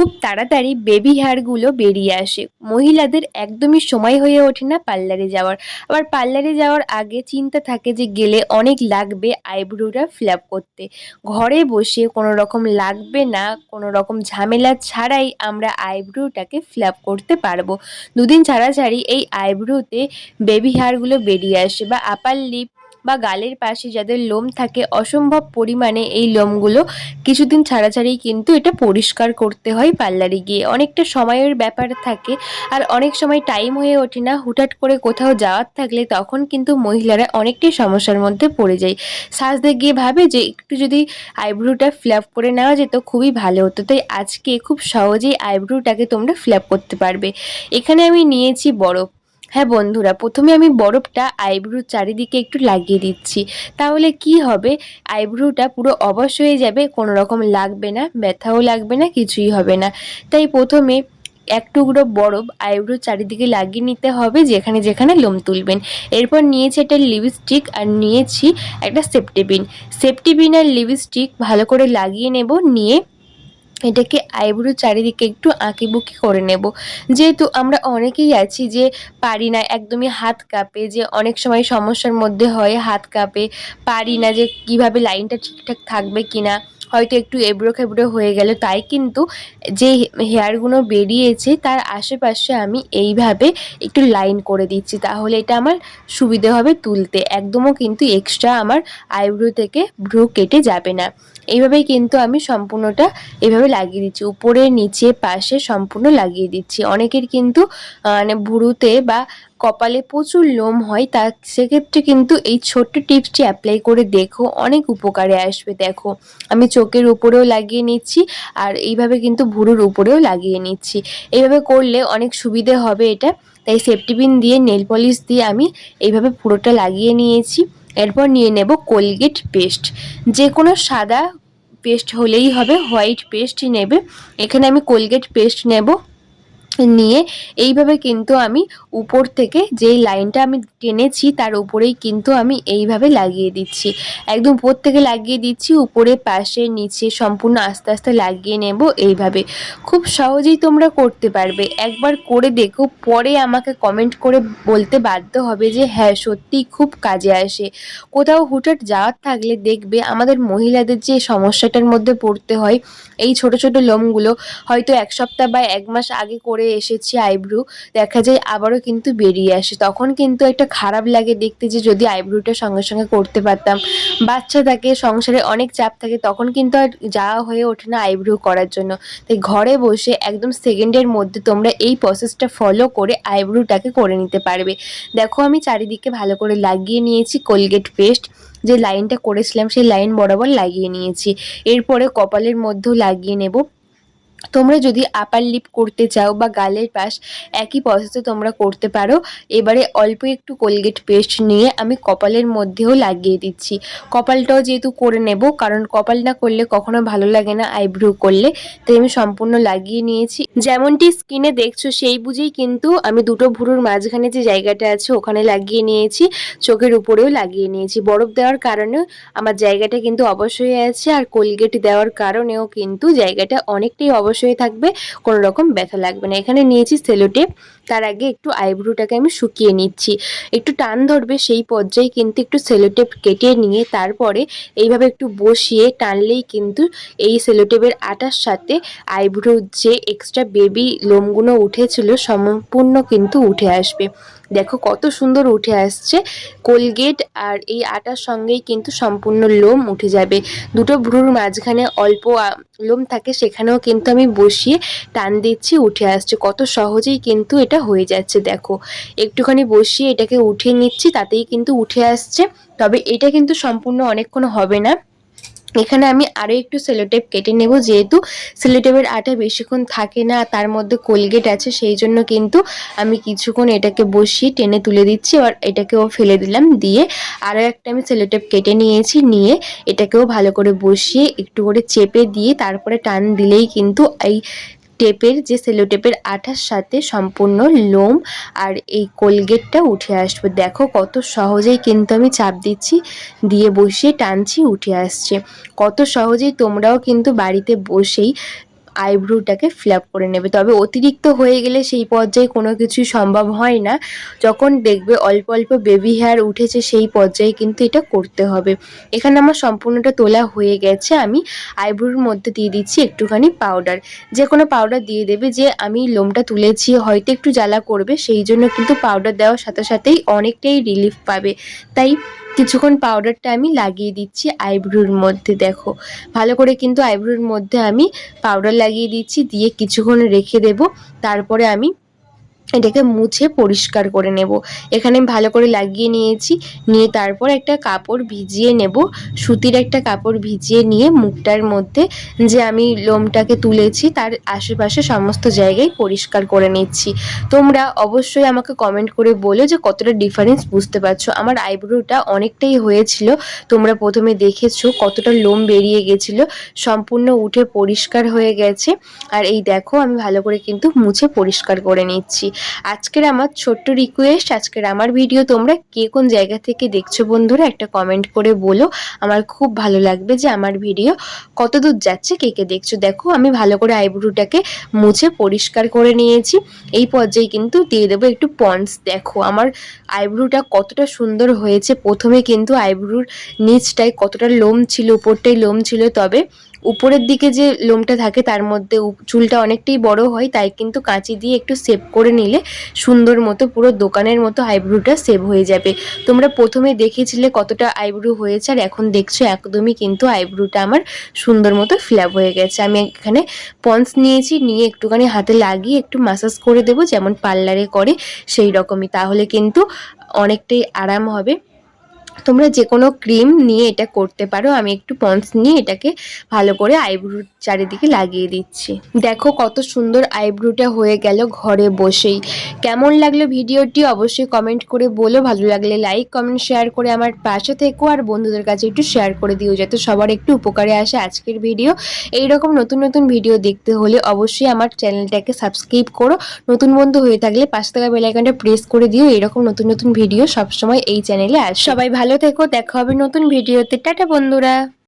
খুব তাড়াতাড়ি বেবি হেয়ারগুলো বেরিয়ে আসে। মহিলাদের একদমই সময় হয়ে ওঠে না পার্লারে যাওয়ার। আবার পার্লারে যাওয়ার আগে চিন্তা থাকে যে গেলে অনেক লাগবে আইব্রোটা ফিল করতে। ঘরে বসে কোনো রকম লাগবে না কোনো রকম ঝামেলা ছাড়াই আমরা আইব্রোটাকে ফিল করতে পারব। দুদিন ছাড়া ছাড়ি এই আইব্রোতে বেবি হেয়ারগুলো বেরিয়ে আসে বা আপার লিপ বা গালের পাশে যাদের লোম থাকে, অসম্ভব পরিমাণে এই লোমগুলো কিছুদিন ছাড়া ছাড়াই কিন্তু এটা পরিষ্কার করতে হয় পার্লারে গিয়ে। অনেকটা সময়ের ব্যাপার থাকে আর অনেক সময় টাইম হয়ে ওঠে না। হুটহাট করে কোথাও যাওয়ার থাকলে তখন কিন্তু মহিলারা অনেকটাই সমস্যার মধ্যে পড়ে যায়। সাজতে গিয়ে ভাবে যে একটু যদি আইব্রোটা ফ্ল্যাপ করে নেওয়া যেত খুবই ভালো হতো। তাই আজকে খুব সহজেই আইব্রোটাকে তোমরা ফ্ল্যাপ করতে পারবে। এখানে আমি নিয়েছি বরফ। হ্যাঁ বন্ধুরা, প্রথমে আমি বরফটা আইব্রুর চারিদিকে একটু লাগিয়ে দিচ্ছি। তাহলে কি হবে? আইব্রুটা পুরো অবশ হয়ে যাবে, কোনো রকম লাগবে না, ব্যথাও লাগবে না, কিছুই হবে না। তাই প্রথমে এক টুকরো বরফ আইব্রো চারিদিকে লাগিয়ে নিতে হবে, যেখানে যেখানে লোম তুলবেন। এরপর নিয়েছি একটা লিপস্টিক আর নিয়েছি একটা সেপটিপিন সেপটিপিন আর লিপস্টিক ভালো করে লাগিয়ে নেব, নিয়ে এটাকে আইব্রো চারিদিকে একটু আঁকিবুকি করে নেব। যেহেতু আমরা অনেকেই আছি যে পারি না, একদমই হাত কাঁপে, যে অনেক সময় সমস্যার মধ্যে হয়, হাত কাঁপে, পারি না যে কীভাবে লাইনটা ঠিকঠাক থাকবে কিনা, হয়তো একটু এবড়ো খেবড়ো হয়ে গেল তাই কিন্তু যে হেয়ারগুলো বেরিয়েছে তার আশেপাশে আমি এইভাবে একটু লাইন করে দিচ্ছি, তাহলে এটা আমার সুবিধে হবে তুলতে। একদমও কিন্তু এক্সট্রা আমার আইব্রো থেকে ভ্রু কেটে যাবে না। এইভাবেই কিন্তু আমি সম্পূর্ণটা এভাবে লাগিয়ে দিচ্ছি। উপরে, নিচে, পাশে সম্পূর্ণ লাগিয়ে দিচ্ছি। অনেকের কিন্তু মানে ভুরুতে বা কপালে প্রচুর লোম হয়, তা সেক্ষেত্রে কিন্তু এই ছোট্ট টিপসটি অ্যাপ্লাই করে দেখো, অনেক উপকারে আসবে দেখো। আমি চোখের উপরেও লাগিয়ে নিচ্ছি আর এইভাবে কিন্তু ভুরুর উপরেও লাগিয়ে নিচ্ছি। এইভাবে করলে অনেক সুবিধে হবে এটা। তাই সেফটিপিন দিয়ে নেল পলিশ দিয়ে আমি এইভাবে পুরোটা লাগিয়ে নিয়েছি। এরপর নিয়ে নেব কোলগেট পেস্ট যে কোনো সাদা পেস্ট হলেই হবে হোয়াইট পেস্টই নেবে। এখানে আমি কোলগেট পেস্ট নেব। নিয়ে এইভাবে কিন্তু আমি উপর থেকে যেই লাইনটা আমি টেনেছি তার উপরেই কিন্তু আমি এইভাবে লাগিয়ে দিচ্ছি। একদম উপর থেকে লাগিয়ে দিচ্ছি, উপরে, পাশে, নিচে সম্পূর্ণ আস্তে আস্তে লাগিয়ে নেব এইভাবে। খুব সহজেই তোমরা করতে পারবে। একবার করে দেখো, পরে আমাকে কমেন্ট করে বলতে বাধ্য হবে যে হ্যাঁ সত্যিই খুব কাজে আসে। কোথাও হুটহাট যাওয়ার থাকলে দেখবে আমাদের মহিলাদের যে সমস্যাটার মধ্যে পড়তে হয়, এই ছোট ছোট লোমগুলো হয়তো এক সপ্তাহ বা এক মাস আগে করে এসেছি আইব্রু, দেখা যায় আবারও কিন্তু বেরিয়ে আসে। তখন কিন্তু একটা খারাপ লাগে দেখতে যে যদি আইব্রুটা সঙ্গে সঙ্গে করতে পারতাম। বাচ্চা থাকে, সংসারে অনেক চাপ থাকে, তখন কিন্তু আর যাওয়া হয়ে ওঠে না আইব্রু করার জন্য। তাই ঘরে বসে একদম সেকেন্ডের মধ্যে তোমরা এই প্রসেসটা ফলো করে আইব্রুটাকে করে নিতে পারবে। দেখো আমি চারিদিকে ভালো করে লাগিয়ে নিয়েছি কোলগেট পেস্ট যে লাইনটা করেছিলাম সেই লাইন বরাবর লাগিয়ে নিয়েছি। এরপরে কপালের মধ্যেও লাগিয়ে নেব। তোমরা যদি আপার লিপ করতে চাও বা গালের পাশ, একই প্রসেসে তোমরা করতে পারো। এবারে অল্প একটু কোলগেট পেস্ট নিয়ে আমি কপালের মধ্যেও লাগিয়ে দিচ্ছি। কপালটাও যেহেতু করে নেব, কারণ কপাল না করলে কখনো ভালো লাগে না আইব্রু করলে। তাই আমি সম্পূর্ণ লাগিয়ে নিয়েছি। যেমনটি স্কিনে দেখছ, সেই বুঝেই কিন্তু আমি দুটো ভুরুর মাঝখানে যে জায়গাটা আছে, ওখানে লাগিয়ে নিয়েছি। চোখের উপরেও লাগিয়ে নিয়েছি। বরফ দেওয়ার কারণে আমার জায়গাটা কিন্তু অবশ্যই আছে, আর কোলগেট দেওয়ার কারণেও কিন্তু জায়গাটা অনেকটাই অবশ্যই হয়ে থাকবে কোনো রকম ব্যথা লাগবে না। এখানে নিয়েছি সেলোটেপ, তার আগে একটু আইব্রোটাকে আমি শুকিয়ে নিচ্ছি। একটু টান ধরবে সেই পর্যায়ে কিন্তু একটু সেলোটেপ কেটে নিয়ে তারপরে এইভাবে একটু বসিয়ে টানলেই কিন্তু এই সেলোটেপের আটার সাথে আইব্রোর যে এক্সট্রা বেবি লোমগুলো উঠেছিল, সম্পূর্ণ কিন্তু উঠে আসবে। দেখো কত সুন্দর উঠে আসছে। কোলগেট আর এই আটার সঙ্গেই কিন্তু সম্পূর্ণ লোম উঠে যাবে। দুটো ভ্রুর মাঝখানে অল্প লোম থাকে সেখানেও কিন্তু আমি বসিয়ে টান দিচ্ছি, উঠে আসছে। কত সহজেই কিন্তু এটা হয়ে যাচ্ছে, দেখো। একটুখানি বসিয়ে এটাকে উঠিয়ে নিচ্ছি, তাতেই কিন্তু উঠে আসছে। তবে এটা কিন্তু সম্পূর্ণ অনেকক্ষণ হবে না। এখানে আমি আরও একটু সেলোটেপ কেটে নেব, যেহেতু সেলোটেপের আটা বেশিক্ষণ থাকে না, তার মধ্যে কোলগেট আছে, সেই জন্য কিন্তু আমি কিছুক্ষণ এটাকে বসিয়ে টেনে তুলে দিচ্ছি আর এটাকেও ফেলে দিলাম, দিয়ে আরও একটা আমি সেলোটেপ কেটে নিয়েছি, নিয়ে এটাকেও ভালো করে বসিয়ে একটু করে চেপে দিয়ে তারপরে টান দিলেই কিন্তু এই টেপের, যে সেলো টেপের আঠার সাথে সম্পূর্ণ লোম আর এই কোলগেটটা উঠে আসবে। দেখো কত সহজেই কিন্তু আমি চাপ দিচ্ছি, দিয়ে বসিয়ে টানছি, উঠে আসছে। কত সহজেই তোমরাও কিন্তু বাড়িতে বসেই আইব্রোটাকে ফিল আপ করে নেবে। তবে অতিরিক্ত হয়ে গেলে সেই পর্যায়ে কোনো কিছুই সম্ভব হয় না। যখন দেখবে অল্প অল্প বেবি হেয়ার উঠেছে সেই পর্যায়ে কিন্তু এটা করতে হবে। এখানে আমার সম্পূর্ণটা তোলা হয়ে গেছে। আমি আইব্রোর মধ্যে দিয়ে দিচ্ছি একটুখানি পাউডার যে কোনো পাউডার দিয়ে দেবে যে আমি লোমটা তুলেছি, হয়তো একটু জ্বালা করবে, সেই জন্য কিন্তু পাউডার দেওয়ার সাথে সাথেই অনেকটাই রিলিফ পাবে। তাই কিছুক্ষণ পাউডারটা আমি লাগিয়ে দিচ্ছি আইব্রুর মধ্যে, দেখো। ভালো করে কিন্তু আইব্রুর মধ্যে আমি পাউডার লাগিয়ে দিচ্ছি, দিয়ে কিছুক্ষণ রেখে দেব। তারপরে আমি এটাকে মুছে পরিষ্কার করে নেব। এখানে ভালো করে লাগিয়ে নিয়েছি। নিয়ে তারপর একটা কাপড় ভিজিয়ে নেব। সুতির একটা কাপড় ভিজিয়ে নিয়ে মুখটার মধ্যে যে আমি লোমটাকে তুলেছি, তার আশেপাশে সমস্ত জায়গায় পরিষ্কার করে নিচ্ছি। তোমরা অবশ্যই আমাকে কমেন্ট করে বলো যে কতটা ডিফারেন্স বুঝতে পারছ। আমার আইব্রোটা অনেকটাই হয়েছিল। তোমরা প্রথমে দেখেছ কতটা লোম বেরিয়ে গেছিল। সম্পূর্ণ উঠে পরিষ্কার হয়ে গেছে। আর এই দেখো, আমি ভালো করে কিন্তু মুছে পরিষ্কার করে নিচ্ছি। আজকের আমার ছোট্ট রিকোয়েস্ট আজকের আমার ভিডিও তোমরা কে কোন জায়গা থেকে দেখছ বন্ধুরা একটা কমেন্ট করে বলো। আমার খুব ভালো লাগবে যে আমার ভিডিও কত দূর যাচ্ছে, কে কে দেখছ। দেখো, আমি ভালো করে আইব্রোটাকে মুছে পরিষ্কার করে নিয়েছি। এই পর্যায়ে কিন্তু দিয়ে দেবো একটু পন্স দেখো। আমার আইব্রোটা কতটা সুন্দর হয়েছে। প্রথমে কিন্তু আইব্রোর নিচটায় কতটা লোম ছিল উপরটাই লোম ছিল, তবে উপরের দিকে যে লোমটা থাকে, তার মধ্যে চুলটা অনেকটাই বড় হয়, তাই কিন্তু কাঁচি দিয়ে একটু সেভ করে নিলে সুন্দর মতো পুরো দোকানের মতো আইব্রোটা সেভ হয়ে যাবে। তোমরা প্রথমে দেখেছিলে কতটা আইব্রো হয়েছে, আর এখন দেখছ একদমই কিন্তু আইব্রোটা আমার সুন্দর মতো ফ্ল্যাপ হয়ে গেছে। আমি এখানে পন্স নিয়েছি, নিয়ে একটুখানি হাতে লাগিয়ে একটু মাসাজ করে দেবো, যেমন পার্লারে করে সেই রকমই। তাহলে কিন্তু অনেকটাই আরাম হবে। তোমরা যে কোনো ক্রিম নিয়ে এটা করতে পারো। আমি একটু পন্স নিয়ে এটাকে ভালো করে আইব্রোর চারিদিকে লাগিয়ে দিচ্ছি। দেখো কত সুন্দর আইব্রোটা হয়ে গেল ঘরে বসেই। কেমন লাগল ভিডিওটি অবশ্যই কমেন্ট করে বলো। ভালো লাগলে লাইক কমেন্ট শেয়ার করে আমার পাশে থেকো। আর বন্ধুদের কাছে একটু শেয়ার করে দিও যাতে সবার একটু উপকারে আসে আজকের ভিডিও এই রকম নতুন নতুন ভিডিও দেখতে হলে অবশ্যই আমার চ্যানেলটাকে সাবস্ক্রাইব করো। নতুন বন্ধু হয়ে থাকলে পাশে থাকা বেলাইকনটা প্রেস করে দিও। এরকম নতুন নতুন ভিডিও সবসময় এই চ্যানেলে আসে সবাই ভালো থেকো দেখা হবে নতুন ভিডিওতে টাটা বন্ধুরা।